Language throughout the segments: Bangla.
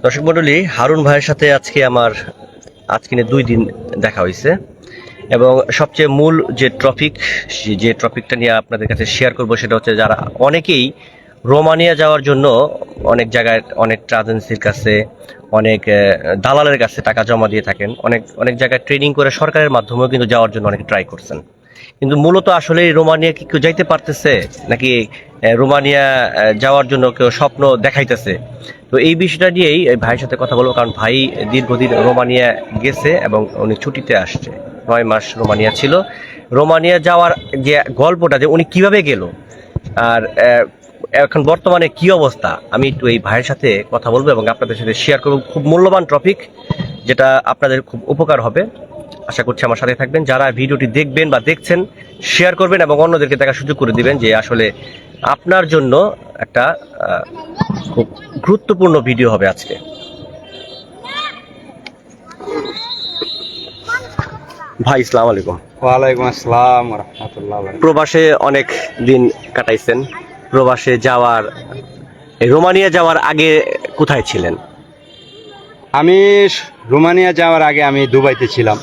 দর্শক মন্ডলী হারুন ভাইয়ের সাথে আজকে আমার আজকে দুই দিন দেখা হয়েছে এবং সবচেয়ে মূল যে টপিক যে টপিকটা নিয়ে আপনাদের কাছে শেয়ার করব সেটা হচ্ছে যারা অনেকেই রোমানিয়া যাওয়ার জন্য অনেক জায়গায়, অনেক এজেন্সির কাছে, অনেক দালালের কাছে টাকা জমা দিয়ে থাকেন। অনেক অনেক জায়গায় ট্রেনিং করে সরকারের মাধ্যমেও কিন্তু যাওয়ার জন্য অনেক ট্রাই করছেন। কিন্তু মূলত আসলে রোমানিয়া কি কেউ যাইতে পারতেছে? নাকি রোমানিয়া যাওয়ার জন্য কেউ স্বপ্ন দেখাইতেছে। তো এই বিষয়টা নিয়েই ভাইয়ের সাথে কথা বলব, কারণ ভাই দীর্ঘদিন রোমানিয়া গেছে এবং উনি ছুটিতে আসছে। নয় মাস রোমানিয়া ছিল। রোমানিয়া যাওয়ার যে গল্পটা যে উনি কীভাবে গেল, আর এখন বর্তমানে কি অবস্থা, আমি একটু এই ভাইয়ের সাথে কথা বলব এবং আপনাদের সাথে শেয়ার করব। খুব মূল্যবান টপিক যেটা আপনাদের খুব উপকার হবে। আশা করছি আমার সাথে থাকবেন। যারা ভিডিওটি দেখবেন বা দেখছেন শেয়ার করবেন এবং অন্যদেরকে দেখার সুযোগ করে দিবেন যে আসলে আপনার জন্য একটা খুব গুরুত্বপূর্ণ ভিডিও হবে আজকে। ভাই ইসলাম আলাইকুম। ওয়ালাইকুম আসসালাম রহমতুল্লাহ প্রবাসে অনেক দিন কাটাইছেন। প্রবাসে যাওয়ার রোমানিয়া যাওয়ার আগে কোথায় ছিলেন? আমি রোমানিয়া যাওয়ার আগে আমি দুবাইতে ছিলাম।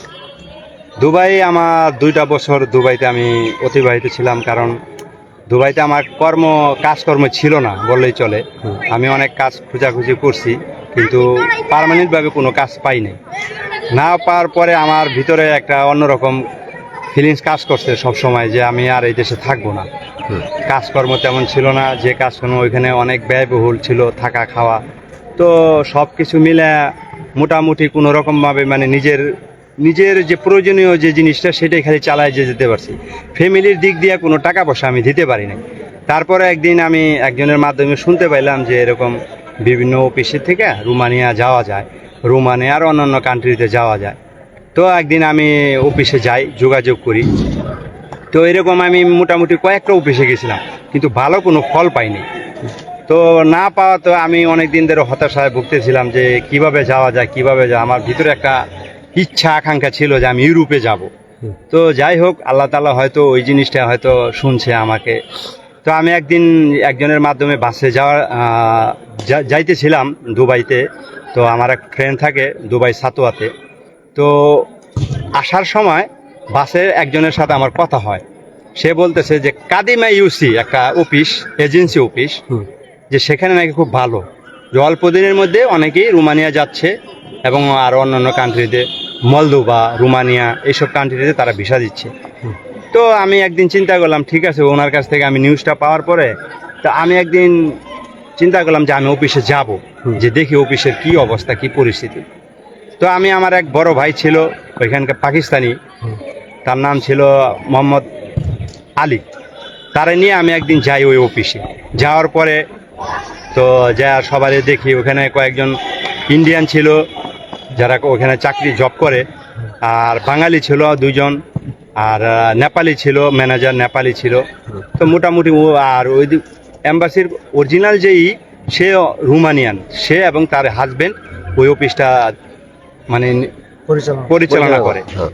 দুবাই আমার দুইটা বছর দুবাইতে আমি অতিবাহিত ছিলাম কারণ দুবাইতে আমার কর্ম কাজকর্ম ছিল না বললেই চলে। আমি অনেক কাজ খোঁজাখুঁজি করছি কিন্তু পার্মানেন্টভাবে কোনো কাজ পাই নাই। না পাওয়ার পরে আমার ভিতরে একটা অন্যরকম ফিলিংস কাজ করছে সব সময় যে আমি আর এই দেশে থাকব না। কাজকর্ম তেমন ছিল না যে কাজকর্ম ওইখানে অনেক ব্যয়বহুল ছিল থাকা খাওয়া তো সব কিছু মিলে মোটামুটি কোনো রকমভাবে মানে নিজের নিজের যে প্রয়োজনীয় যে জিনিসটা সেটাই খালি চালায় যে যেতে পারছি। ফ্যামিলির দিক দিয়ে কোনো টাকা পয়সা আমি দিতে পারি নাই। তারপরে একদিন আমি একজনের মাধ্যমে শুনতে পাইলাম যে এরকম বিভিন্ন অফিসের থেকে রোমানিয়া যাওয়া যায়। রোমানিয়া আর অন্যান্য কান্ট্রিতে যাওয়া যায়। তো একদিন আমি অফিসে যাই, যোগাযোগ করি। তো এরকম আমি মোটামুটি কয়েকটা অফিসে গেছিলাম, কিন্তু ভালো কোনো ফল পাইনি। তো না পাওয়া তো আমি অনেক দিন ধরে হতাশায় ভুগতেছিলাম যে কীভাবে যাওয়া যায়, কীভাবে যা আমার ভিতরে একটা ইচ্ছা আকাঙ্ক্ষা ছিল যে আমি ইউরোপে যাব। তো যাই হোক আল্লাহ তালা হয়তো ওই জিনিসটা হয়তো শুনছে আমাকে। তো আমি একদিন একজনের মাধ্যমে বাসে যাওয়ার যাইতেছিলাম দুবাইতে। তো আমার এক ফ্রেন্ড থাকে দুবাই সাতোয়াতে। তো আসার সময় বাসে একজনের সাথে আমার কথা হয়। সে বলতেছে যে কাদিমা ইউসি একটা অফিস এজেন্সি অফিস যে সেখানে নাকি খুব ভালো। যে অল্প দিনের মধ্যে অনেকেই রোমানিয়া যাচ্ছে। এবং আর অন্যান্য কান্ট্রিতে মলদোবা রোমানিয়া এইসব কান্ট্রিতে তারা ভিসা দিচ্ছে। তো আমি একদিন চিন্তা করলাম ঠিক আছে ওনার কাছ থেকে আমি নিউজটা পাওয়ার পরে তো আমি একদিন চিন্তা করলাম যে আমি অফিসে যাব যে দেখি অফিসের কি অবস্থা কি পরিস্থিতি। তো আমি আমার এক বড় ভাই ছিল ওইখানকার পাকিস্তানি তার নাম ছিল মোহাম্মদ আলী। তারে নিয়ে আমি একদিন যাই ওই অফিসে যাওয়ার পরে তো যা সবারই দেখি ওখানে কয়েকজন ইন্ডিয়ান ছিল যারা ওখানে চাকরি জব করে আর বাঙালি ছিল দুজন আর নেপালি ছিল ম্যানেজার নেপালি ছিল। তো মোটামুটি ও আর ওই অ্যাম্বাসির অরিজিনাল যেই সে রুমানিয়ান। সে এবং তার হাজবেন্ড ওই অফিসটা মানে পরিচালনা করে হ্যাঁ।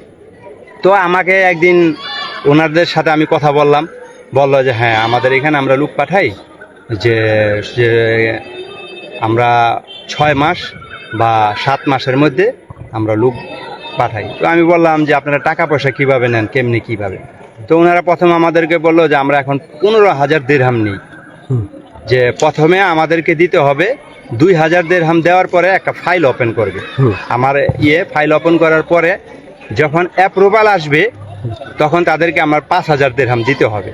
তো আমাকে একদিন ওনাদের সাথে আমি কথা বললাম। বলল যে হ্যাঁ আমাদের এখানে আমরা লোক পাঠাই যে যে আমরা ছয় মাস বা সাত মাসের মধ্যে আমরা লোক পাঠাই। তো আমি বললাম যে আপনারা টাকা পয়সা কীভাবে নেন কেমনি কীভাবে? তো ওনারা প্রথম আমাদেরকে বলল যে আমরা এখন পনেরো হাজার দেড়হাম নিই। যে প্রথমে আমাদেরকে দিতে হবে দুই হাজার দেড়হাম দেওয়ার পরে একটা ফাইল ওপেন করবে। আমার ইয়ে ফাইল ওপেন করার পরে যখন অ্যাপ্রুভাল আসবে তখন তাদেরকে আমার পাঁচ হাজার দেড়হাম দিতে হবে।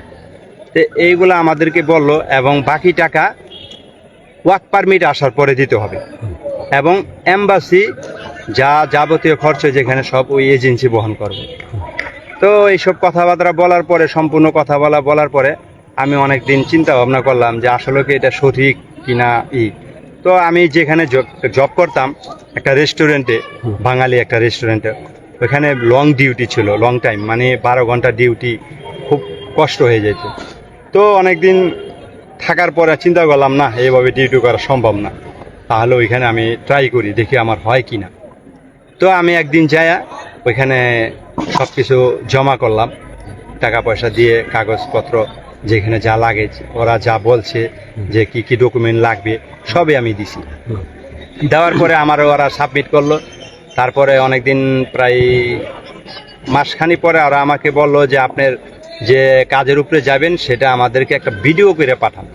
তো এইগুলো আমাদেরকে বলল এবং বাকি টাকা ওয়ার্ক পারমিট আসার পরে দিতে হবে। এবং এম্বাসি যা যাবতীয় খরচ যেখানে সব ওই এজেন্সি বহন করবে। তো এইসব কথাবার্তা বলার পরে, সম্পূর্ণ কথা বলা বলার পরে আমি অনেক দিন চিন্তা ভাবনা করলাম যে আসলে কি এটা সঠিক কিনা ই। তো আমি যেখানে জব করতাম, একটা রেস্টুরেন্টে, বাঙালি একটা রেস্টুরেন্টে, ওখানে লং ডিউটি ছিল লং টাইম মানে বারো ঘণ্টা ডিউটি খুব কষ্ট হয়ে যেত। তো অনেক দিন থাকার পরে চিন্তা করলাম, না, এইভাবে ডিউটি করা সম্ভব না। তাহলে ওইখানে আমি ট্রাই করি, দেখি আমার হয় কি না তো আমি একদিন যাই ওইখানে সব কিছু জমা করলাম। টাকা পয়সা দিয়ে কাগজপত্র যেখানে যা লাগে, ওরা যা বলছে যে কি কি ডকুমেন্ট লাগবে, সবই আমি দিছি। দেওয়ার পরে আমার ওরা সাবমিট করল। তারপরে অনেকদিন প্রায় মাসখানি পরে ওরা আমাকে বলল যে, আপনার যে কাজের উপরে যাবেন, সেটা আমাদেরকে একটা ভিডিও করে পাঠান।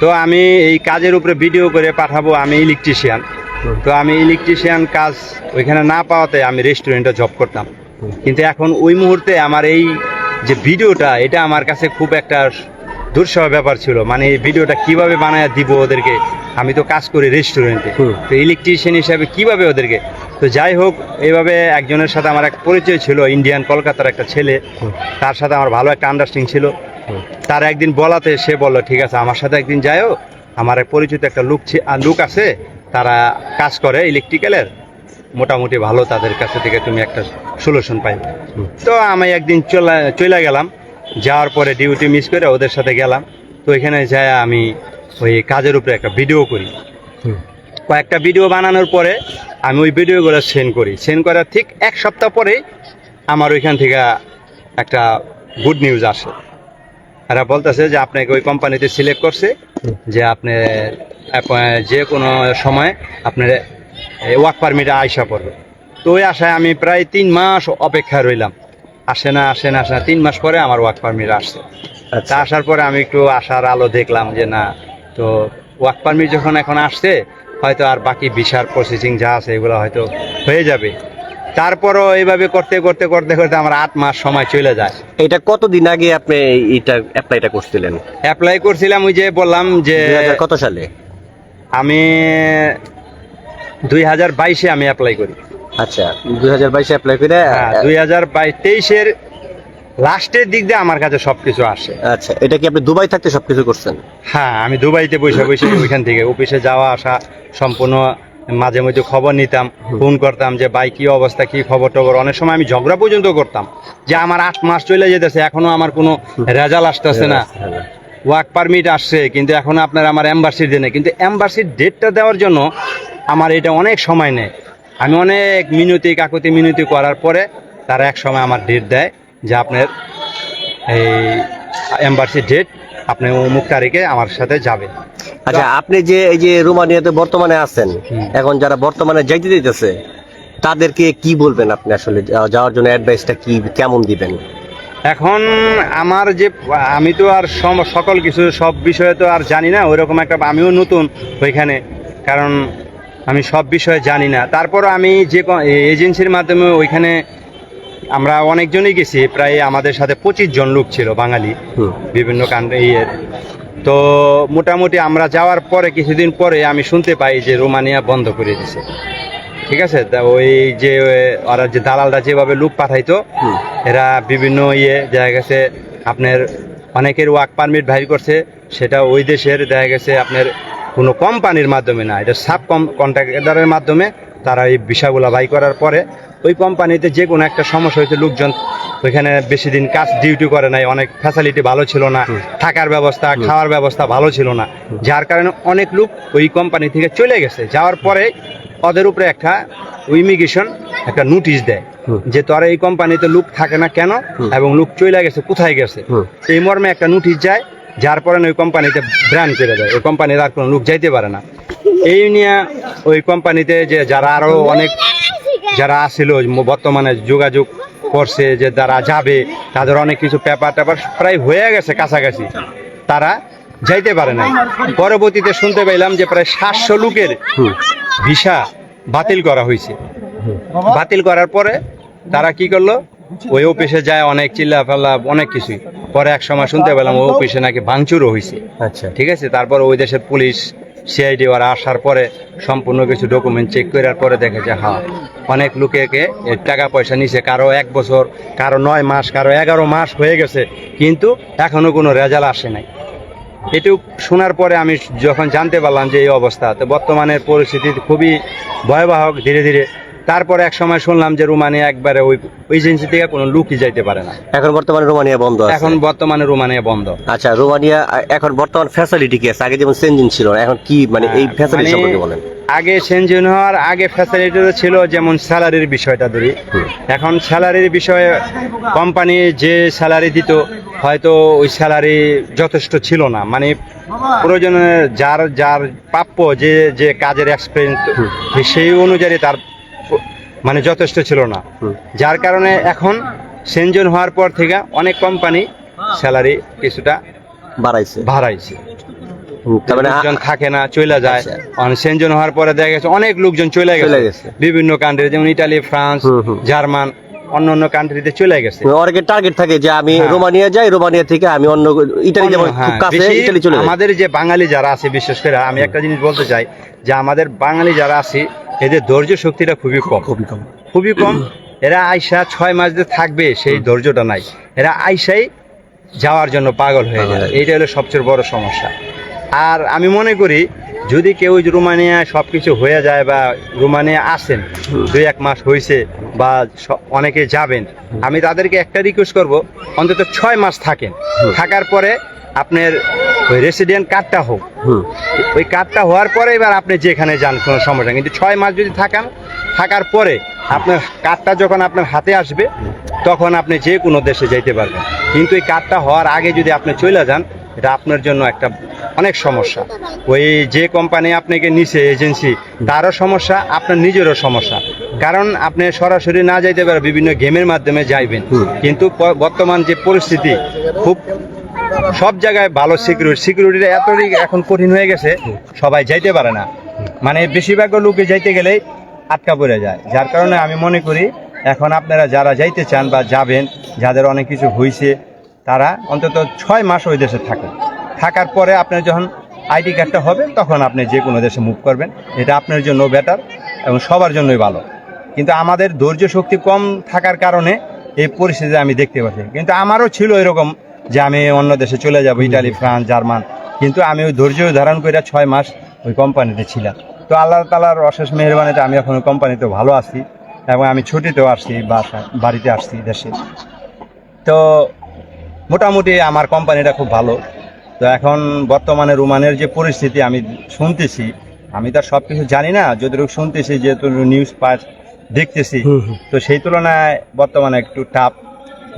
তো আমি এই কাজের উপরে ভিডিও করে পাঠাবো আমি ইলেকট্রিশিয়ান তো আমি ইলেকট্রিশিয়ান কাজ ওইখানে না পাওয়াতে আমি রেস্টুরেন্টে জব করতাম। কিন্তু এখন ওই মুহূর্তে আমার এই যে ভিডিওটা এটা আমার কাছে খুব একটা দুঃসহ ব্যাপার ছিল। মানে এই ভিডিওটা কীভাবে বানায় দিব ওদেরকে? আমি তো কাজ করি রেস্টুরেন্টে তো ইলেকট্রিশিয়ান হিসাবে কীভাবে ওদেরকে? তো যাই হোক এইভাবে একজনের সাথে আমার এক পরিচয় ছিল ইন্ডিয়ান কলকাতার একটা ছেলে। তার সাথে আমার ভালো একটা আন্ডারস্ট্যান্ডিং ছিল। তার একদিন বলাতে সে বলল ঠিক আছে আমার সাথে একদিন যাইও। আমার এক পরিচিত একটা লুক আহ, আছে তারা কাজ করে ইলেকট্রিক্যালের মোটামুটি ভালো তাদের কাছে থেকে তুমি একটা সলিউশন পাই। তো আমি একদিন চলে চলে গেলাম। যাওয়ার পরে ডিউটি মিস করে ওদের সাথে গেলাম। তো এখানে যাই আমি ওই কাজের উপরে একটা ভিডিও করি। কয়েকটা ভিডিও বানানোর পরে আমি ওই ভিডিওগুলো সেন্ড করি। সেন্ড করার ঠিক এক সপ্তাহ পরে আমার ওইখান থেকে একটা গুড নিউজ আসে। এরা বলতেছে যে আপনাকে ওই কোম্পানিতে সিলেক্ট করছে যে আপনি যে কোনো সময় আপনার ওয়ার্ক পারমিটে আইসা পড়বে। তো ওই আশায় আমি প্রায় তিন মাস অপেক্ষা রইলাম। আসে না আসে না আসে না তিন মাস পরে আমার ওয়ার্ক পারমিট আসছে। তা আচ্ছা আসার পরে আমি একটু আশার আলো দেখলাম যে না তো ওয়ার্ক পারমিট যখন এখন আসছে হয়তো আর বাকি ভিসার প্রসেসিং যা আছে এগুলো হয়তো হয়ে যাবে। তারপরও এইভাবে করতে করতে করতে করতে আমার আট মাস সময় চলে যায়। এটা কতদিন আগে আপনি এটা অ্যাপ্লাইটা করছিলেন? অ্যাপ্লাই করছিলাম ওই যে বললাম যে কত সালে? আমি দুই হাজার বাইশে আমি অ্যাপ্লাই করি। আচ্ছা দুই হাজার বাইশে অ্যাপ্লাই করে হ্যাঁ দুই হাজার বাইশ তেইশের লাস্টের দিক দিয়ে আমার কাছে সব কিছু আসে। আচ্ছা এটা কি আপনি দুবাই থাকতে সবকিছু করছেন? হ্যাঁ আমি দুবাইতে বসে বসে ওইখান থেকে অফিসে যাওয়া আসা সম্পূর্ণ মাঝে মধ্যে খবর নিতাম ফোন করতাম যে ভাই কি অবস্থা? কি খবর টবর? অনেক সময় আমি ঝগড়া পর্যন্ত করতাম যে আমার আট মাস চলে যেতেছে এখনও আমার কোনো রেজাল্ট আসতেছে না। ওয়ার্ক পারমিট আসছে কিন্তু এখন আপনার আমার অ্যাম্বাসির দিনে কিন্তু অ্যাম্বাসির ডেটটা দেওয়ার জন্য আমার এটা অনেক সময় নেয়। আমি অনেক মিনতি কাকুতি মিনতি করার পরে তারা এক সময় আমার ডেট দেয় যে আপনার এই অ্যাম্বাসির ডেট আপনি অমুক তারিখে আমার সাথে যাবেন আচ্ছা আপনি যে এই যে রোমানিয়াতে বর্তমানে আছেন এখন যারা বর্তমানে যাইতে দিতেছে তাদেরকে কি বলবেন আপনি আসলে? যাওয়ার জন্য অ্যাডভাইসটা কি কেমন দিবেন? এখন আমার যে আমি তো আর সকল কিছু সব বিষয়ে তো আর জানি না ওইরকম একটা আমিও নতুন ওইখানে কারণ আমি সব বিষয়ে জানি না। তারপর আমি যে এজেন্সির মাধ্যমে ওইখানে আমরা অনেকজনই গেছি প্রায় আমাদের সাথে পঁচিশ জন লোক ছিল বাঙালি বিভিন্ন ইয়ের। তো মোটামুটি আমরা যাওয়ার পরে কিছুদিন পরে আমি শুনতে পাই যে রোমানিয়া বন্ধ করে দিছে। ঠিক আছে? তা ওই যে ওরা যে দালালরা যেভাবে লোক পাঠাইতো এরা বিভিন্ন ইয়ে দেখা গেছে আপনার অনেকের ওয়ার্ক পারমিট বাইর করছে সেটা ওই দেশের দেখা গেছে আপনার কোনো কোম্পানির মাধ্যমে না এটা সাব কম কন্ট্রাক্টারের মাধ্যমে তারা এই বিষয়গুলো বাই করার পরে ওই কোম্পানিতে যে কোনো একটা সমস্যা হয়েছে লোকজন ওইখানে বেশি দিন কাজ ডিউটি করে নাই অনেক ফ্যাসিলিটি ভালো ছিল না থাকার ব্যবস্থা খাওয়ার ব্যবস্থা ভালো ছিল না। যার কারণে অনেক লোক ওই কোম্পানি থেকে চলে গেছে। যাওয়ার পরে ওদের উপরে একটা ইমিগ্রেশন একটা নোটিশ দেয় যে তোরা এই কোম্পানিতে লোক থাকে না কেন এবং লোক চলে গেছে কোথায় গেছে। এই মর্মে একটা নোটিশ যায় যার পরে ওই কোম্পানিতে ব্র্যান্ড করে দেয়। ওই কোম্পানির আর কোনো লোক যাইতে পারে না। এই নিয়ে ওই কোম্পানিতে যে যারা আরও অনেক যারা আসছিল বর্তমানে যোগাযোগ করছে যে যারা যাবে তাদের অনেক কিছু পেপার টেপার প্রায় হয়ে গেছে কাছাকাছি। তারা যাইতে পারে না পরবর্তীতে শুনতে পাইলাম যে প্রায় সাতশো লোকের ভিসা বাতিল করা হয়েছে। বাতিল করার পরে তারা কি করল? ওই অফিসে যায় অনেক চিল্লা ফাল্লা অনেক কিছুই। পরে এক সময় শুনতে পেলাম ওই অফিসে নাকি ভাঙচুরও হয়েছে। আচ্ছা। ঠিক আছে? তারপর ওই দেশের পুলিশ সিআইডি ওরা আসার পরে সম্পূর্ণ কিছু ডকুমেন্ট চেক করার পরে দেখে যে হ্যাঁ অনেক লোকেকে টাকা পয়সা নিছে, কারও এক বছর, কারও নয় মাস, কারও এগারো মাস হয়ে গেছে, কিন্তু এখনও কোনো রেজাল্ট আসে নাই। এটু শোনার পরে আমি যখন জানতে পারলাম যে এই অবস্থা, তো বর্তমানের পরিস্থিতি খুবই ভয়াবহ, ধীরে ধীরে তারপরে এক সময় শুনলাম যে রোমানিয়া একবারে ওই এজেন্সি থেকে কোনো লুকই যাইতে পারে না। এখন বর্তমানে রোমানিয়া বন্ধ আছে? এখন বর্তমানে রোমানিয়া বন্ধ। আচ্ছা রোমানিয়া এখন বর্তমান ফ্যাসিলিটি কি আছে? আগে যেমন সেনজিন ছিল এখন কি মানে এই ফ্যাসিলিটি মানে সম্পর্কে বলেন? আগে সেনজেন হওয়ার আগে ফ্যাসিলিটি ছিল যেমন স্যালারির বিষয়টা ধরি। এখন স্যালারির বিষয়ে কোম্পানি যে স্যালারি দিত হয়তো ওই স্যালারি যথেষ্ট ছিল না। মানে প্রয়োজনে যার যার প্রাপ্য যে যে কাজের এক্সপিরিয়েন্স সেই অনুযায়ী তার মানে যথেষ্ট ছিল না। যার কারণে এখন সেনজন হওয়ার পর থেকে অনেক কোম্পানি স্যালারি কিছুটা বাড়াইছে। বাড়াইছে। মানে লোকজন থাকে না চলে যায়। আচ্ছা। সেনজন হওয়ার পরে দেখা গেছে অনেক লোকজন চলে গেছে। বিভিন্ন কান্ট্রি যেমন ইটালি ফ্রান্স। জার্মান অন্য অন্য কান্ট্রিতে চলে গেছে। অনেকের টার্গেট থাকে যে আমি হ্যাঁ। রোমানিয়া যাই রোমানিয়া থেকে আমি অন্য ইটালি যেমন হ্যাঁ, খুব কাছে ইটালি চলে আমাদের যে বাঙালি যারা আছে বিশেষ করে আমি একটা জিনিস বলতে চাই যে আমাদের বাঙালি যারা আছে এদের ধৈর্য শক্তিটা খুবই কম। খুবই কম। খুবই কম। এরা আইসা ছয় মাস যে থাকবে সেই ধৈর্যটা নাই। এরা আইসাই যাওয়ার জন্য পাগল হয়ে যায়। এইটা হলো সবচেয়ে বড় সমস্যা। আর আমি মনে করি যদি কেউ রোমানিয়া সব কিছু হয়ে যায় বা রোমানিয়া আসেন দুই এক মাস হয়েছে বা অনেকে যাবেন আমি তাদেরকে একটা রিকোয়েস্ট করব অন্তত ছয় মাস থাকেন। থাকার পরে আপনার ওই রেসিডেন্ট কার্ডটা হোক ওই কার্ডটা হওয়ার পরে এবার আপনি যেখানে যান কোনো সমস্যা কিন্তু ছয় মাস যদি থাকান থাকার পরে আপনার কার্ডটা যখন আপনার হাতে আসবে তখন আপনি যে কোনো দেশে যাইতে পারবেন। কিন্তু এই কার্ডটা হওয়ার আগে যদি আপনি চলে যান এটা আপনার জন্য একটা অনেক সমস্যা। ওই যে কোম্পানি আপনাকে নিছে এজেন্সি তারও সমস্যা আপনার নিজেরও সমস্যা। কারণ আপনি সরাসরি না যাইতে পারেন বিভিন্ন গেমের মাধ্যমে যাইবেন। কিন্তু বর্তমান যে পরিস্থিতি খুব সব জায়গায় ভালো সিকিউরিটি সিকিউরিটিটা এতই এখন কঠিন হয়ে গেছে, সবাই যাইতে পারে না। মানে বেশিরভাগ লোকে যাইতে গেলেই আটকা পড়ে যায়। যার কারণে আমি মনে করি, এখন আপনারা যারা যাইতে চান বা যাবেন, যাদের অনেক কিছু হয়েছে তারা অন্তত ছয় মাস ওই দেশে থাকেন। থাকার পরে আপনার যখন আইডি কার্ডটা হবে, তখন আপনি যে কোনো দেশে মুভ করবেন। এটা আপনার জন্য বেটার এবং সবার জন্যই ভালো। কিন্তু আমাদের ধৈর্য শক্তি কম থাকার কারণে এই পরিস্থিতি আমি দেখতে পাচ্ছি। কিন্তু আমারও ছিল এরকম যে আমি অন্য দেশে চলে যাব ইটালি ফ্রান্স জার্মান। কিন্তু আমি ওই ধৈর্য ধারণ করে ছয় মাস ওই কোম্পানিতে ছিলাম। তো আল্লাহ তালার অশেষ মেহরবানিতে আমি এখন ওই কোম্পানিতে ভালো আছি এবং আমি ছুটিতেও আসছি বাসা বাড়িতে আসছি দেশে। তো মোটামুটি আমার কোম্পানিটা খুব ভালো। তো এখন বর্তমানে রোমানের যে পরিস্থিতি আমি শুনতেছি আমি তার সব কিছু জানি না যতটুকু শুনতেছি যেহেতু নিউজ পাস দেখতেছি। তো সেই তুলনায় বর্তমানে একটু টাফ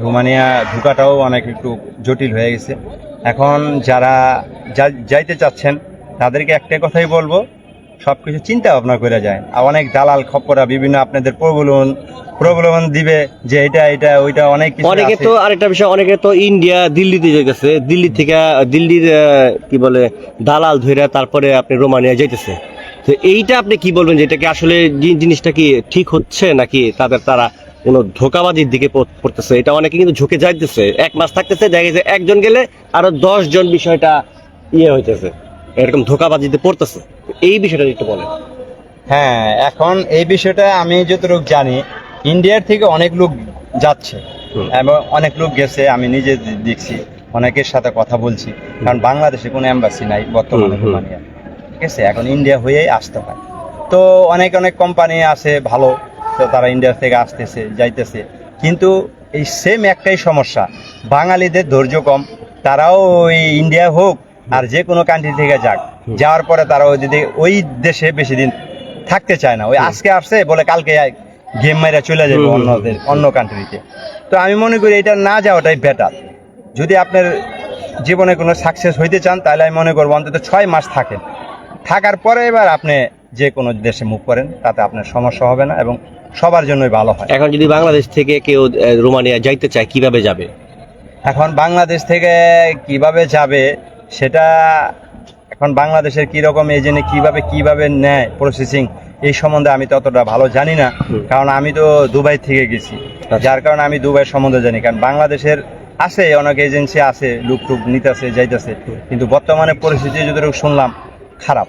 রোমানিয়া ঢুকাটাও অনেক একটু জটিল হয়ে গেছে। এখন যারা যাইতে চাচ্ছেন তাদেরকে একটাই কথাই বলব সব কিছু চিন্তা ভাবনা করে যায়। আর অনেক দালাল খপ্পরা বিভিন্ন আপনাদের প্রবলন প্রবলন দিবে যে এটা এটা ওইটা অনেক অনেকে তো আরেকটা বিষয় অনেকে তো ইন্ডিয়া দিল্লিতে যে গেছে দিল্লি থেকে দিল্লির কি বলে দালাল ধইরা তারপরে আপনি রোমানিয়া যাইতেছে। তো এইটা আপনি কি বলবেন যে এটা কি আসলে জিনিসটা কি ঠিক হচ্ছে নাকি তাদের তারা কোনো ধোকাবাজির দিকে পড়তেছে। এটা অনেকে কিন্তু ঝুঁকে যাইতেছে। এক মাস থাকতেছে দেখা গেছে একজন গেলে আরও জন বিষয়টা ইয়ে হইতেছে এরকম ধোকাবাজিতে পড়তেছে। এই বিষয়টা একটু বলেন। হ্যাঁ এখন এই বিষয়টা আমি যতটুকু জানি ইন্ডিয়ার থেকে অনেক লোক যাচ্ছে এবং অনেক লোক গেছে আমি নিজে দেখছি অনেকের সাথে কথা বলছি। কারণ বাংলাদেশে কোনো অ্যাম্বাসি নাই বর্তমানে। রোমানিয়া ঠিক আছে? এখন ইন্ডিয়া হয়েই আসতে হয়। তো অনেক অনেক কোম্পানি আছে ভালো। তো তারা ইন্ডিয়া থেকে আসতেছে যাইতেছে। কিন্তু এই সেম একটাই সমস্যা বাঙালিদের ধৈর্য কম। তারাও ওই ইন্ডিয়া হোক আর যে কোনো কান্ট্রি থেকে যাক যাওয়ার পরে তারা ওই দিকে ওই দেশে বেশি দিন থাকতে চায় না ওই আজকে আসছে বলে কালকে গেম মাইরা চলে যাবে অন্য দেশ অন্য কান্ট্রিতে তো আমি মনে করি এটা না যাওয়াটাই বেটার যদি আপনার জীবনে কোনো সাকসেস হইতে চান তাহলে আমি মনে করব অন্তত ছয় মাস থাকেন। থাকার পরে এবার আপনি যে কোনো দেশে মুভ করেন তাতে আপনার সমস্যা হবে না এবং সবার জন্যই ভালো হয়। এখন যদি বাংলাদেশ থেকে কেউ রোমানিয়া যাইতে চায় কীভাবে যাবে? এখন বাংলাদেশ থেকে কীভাবে যাবে সেটা এখন বাংলাদেশের কীরকম এজেন্টে কীভাবে কীভাবে নেয় প্রসেসিং এই সম্বন্ধে আমি ততটা ভালো জানি না। কারণ আমি তো দুবাই থেকে গেছি। যার কারণে আমি দুবাই সম্বন্ধে জানি। কারণ বাংলাদেশের আছে অনেক এজেন্সি আছে লুক টুক নিতেছে যাইতেছে। কিন্তু বর্তমানে পরিস্থিতি যতটুকু শুনলাম খারাপ।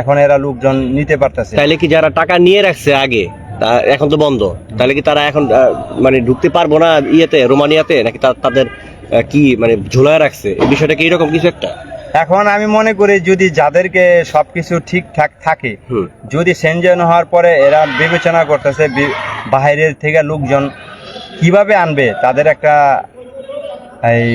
এখন এরা লোকজন নিতে পারতেছে তাহলে কি যারা টাকা নিয়ে রাখছে আগে এখন তো বন্ধ। তাহলে কি তারা এখন মানে ঢুকতে পারব না ইয়েতে রোমানিয়াতে? নাকি তাদের কি মানে ঝুলায় রাখছে? এই বিষয়টা কি এরকম কিছু একটা? এখন আমি মনে করি যদি যাদেরকে সবকিছু ঠিকঠাক থাকে যদি সেনজেন হওয়ার পরে এরা বিবেচনা করতেছে বাইরের থেকে লোকজন কীভাবে আনবে তাদের একটা এই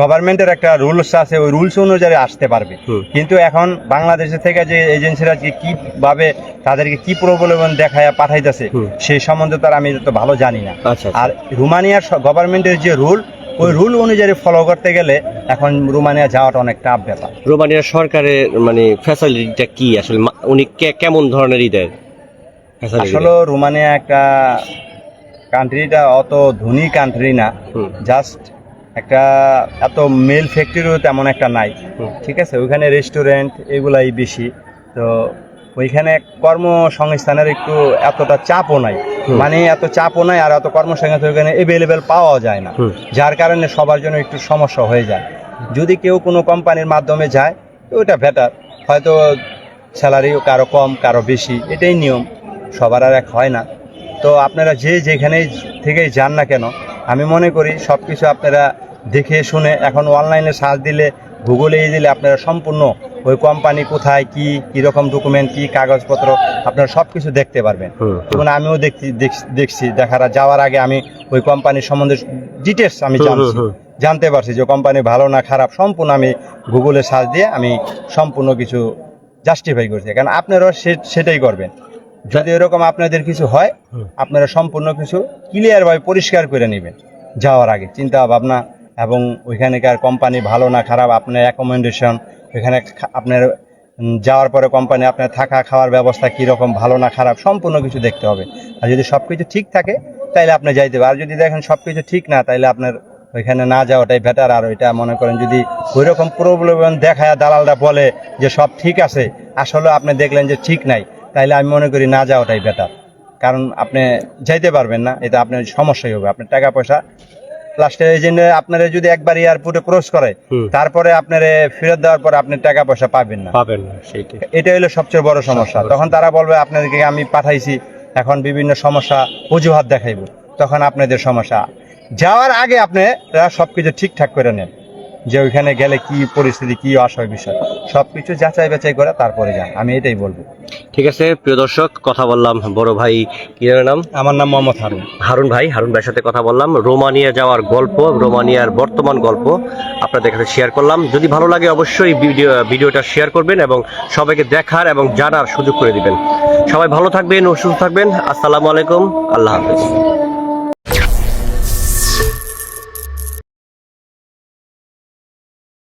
গভর্নমেন্টের একটা রুলস আছে ওই রুলস অনুযায়ী আসতে পারবে। কিন্তু এখন বাংলাদেশের থেকে যে এজেন্সিরা যে কীভাবে তাদেরকে কি প্রবলেম দেখায় পাঠাইতেছে। সেই সম্বন্ধে তার আমি তো ভালো জানি না। আচ্ছা আর রুমানিয়ার গভর্নমেন্টের যে রুল ওই রুল অনুযায়ী ফলো করতে গেলে এখন রোমানিয়া যাওয়াটা অনেক টাফ ব্যাপার। রোমানিয়ার সরকারের মানে ফ্যাসিলিটিটা কি আসলে? উনি কেমন ধরনেরই দেয় আসলে রোমানিয়া একটা কান্ট্রিটা অত ধনী কান্ট্রি না। জাস্ট একটা এত মেল ফ্যাক্টরিও তেমন একটা নাই। ঠিক আছে? ওইখানে রেস্টুরেন্ট এগুলাই বেশি। তো ওইখানে কর্মসংস্থানের একটু এতটা চাপও নাই। মানে এত চাপও নাই আর এত কর্মসংস্থান ওইখানে এভেলেবেল পাওয়া যায় না। যার কারণে সবার জন্য একটু সমস্যা হয়ে যায়। যদি কেউ কোনো কোম্পানির মাধ্যমে যায় ওটা বেটার হয়তো স্যালারি কারও কম কারও বেশি এটাই নিয়ম। সবার আর এক হয় না। তো আপনারা যে যেখানেই থেকেই যান না কেন আমি মনে করি সব কিছু আপনারা দেখে শুনে এখন অনলাইনে সার্চ দিলে গুগলে দিলে আপনারা সম্পূর্ণ ওই কোম্পানি কোথায় কি কীরকম ডকুমেন্ট কি কাগজপত্র আপনারা সব কিছু দেখতে পারবেন। যেমন আমিও দেখছি দেখছি দেখার যাওয়ার আগে আমি ওই কোম্পানির সম্বন্ধে ডিটেলস আমি জানছি। জানতে পারছি যে কোম্পানি ভালো না খারাপ সম্পূর্ণ আমি গুগলে সার্চ দিয়ে আমি সম্পূর্ণ কিছু জাস্টিফাই করছি। কারণ আপনারাও সেটাই করবেন। যদি এরকম আপনাদের কিছু হয় আপনারা সম্পূর্ণ কিছু ক্লিয়ারভাবে পরিষ্কার করে নেবেন। যাওয়ার আগে চিন্তা ভাবনা এবং ওইখানকার কোম্পানি ভালো না খারাপ, আপনার অ্যাকোমোডেশন ওইখানে আপনার যাওয়ার পরে কোম্পানি আপনার থাকা খাওয়ার ব্যবস্থা কীরকম, ভালো না খারাপ, সম্পূর্ণ কিছু দেখতে হবে। আর যদি সব কিছু ঠিক থাকে তাহলে আপনি যাইতে হবে আর যদি দেখেন সব কিছু ঠিক না, তাইলে আপনার ওইখানে না যাওয়াটাই বেটার আর ওইটা মনে করেন যদি ওই রকম প্রবলেম দেখায় দালালটা বলে যে সব ঠিক আছে, আসলে আপনি দেখলেন যে ঠিক নাই, তাইলে আমি মনে করি না যাওয়াটাই বেটার কারণ আপনি যাইতে পারবেন না, এটা আপনার সমস্যাই হবে। আপনার টাকা পয়সা লাস্টে এজেন্টে আপনারা যদি একবার এয়ারপোর্টে ক্রস করে তারপরে আপনার ফেরত দেওয়ার পর আপনি টাকা পয়সা পাবেন না। পাবেন না সেইটাই এটা হলো সবচেয়ে বড় সমস্যা। তখন তারা বলবে আপনাদেরকে আমি পাঠাইছি এখন বিভিন্ন সমস্যা অজুহাত দেখাইব। তখন আপনাদের সমস্যা। যাওয়ার আগে আপনারা সবকিছু ঠিকঠাক করে নেন। যে ওইখানে গেলে কি পরিস্থিতি কি অসহায় বিষয় সব কিছু যাচাই বাছাই করে তারপরে যান। আমি এটাই বলব। ঠিক আছে প্রিয় দর্শক কথা বললাম বড় ভাই কি নাম? আমার নাম মোহাম্মদ হারুন। হারুন ভাই হারুন ভাইয়ের সাথে কথা বললাম। রোমানিয়া যাওয়ার গল্প রোমানিয়ার বর্তমান গল্প আপনাদের কাছে শেয়ার করলাম। যদি ভালো লাগে অবশ্যই ভিডিও ভিডিওটা শেয়ার করবেন এবং সবাইকে দেখার এবং জানার সুযোগ করে দিবেন। সবাই ভালো থাকবেন ও সুস্থ থাকবেন। আসসালামু আলাইকুম আল্লাহ হাফেজ।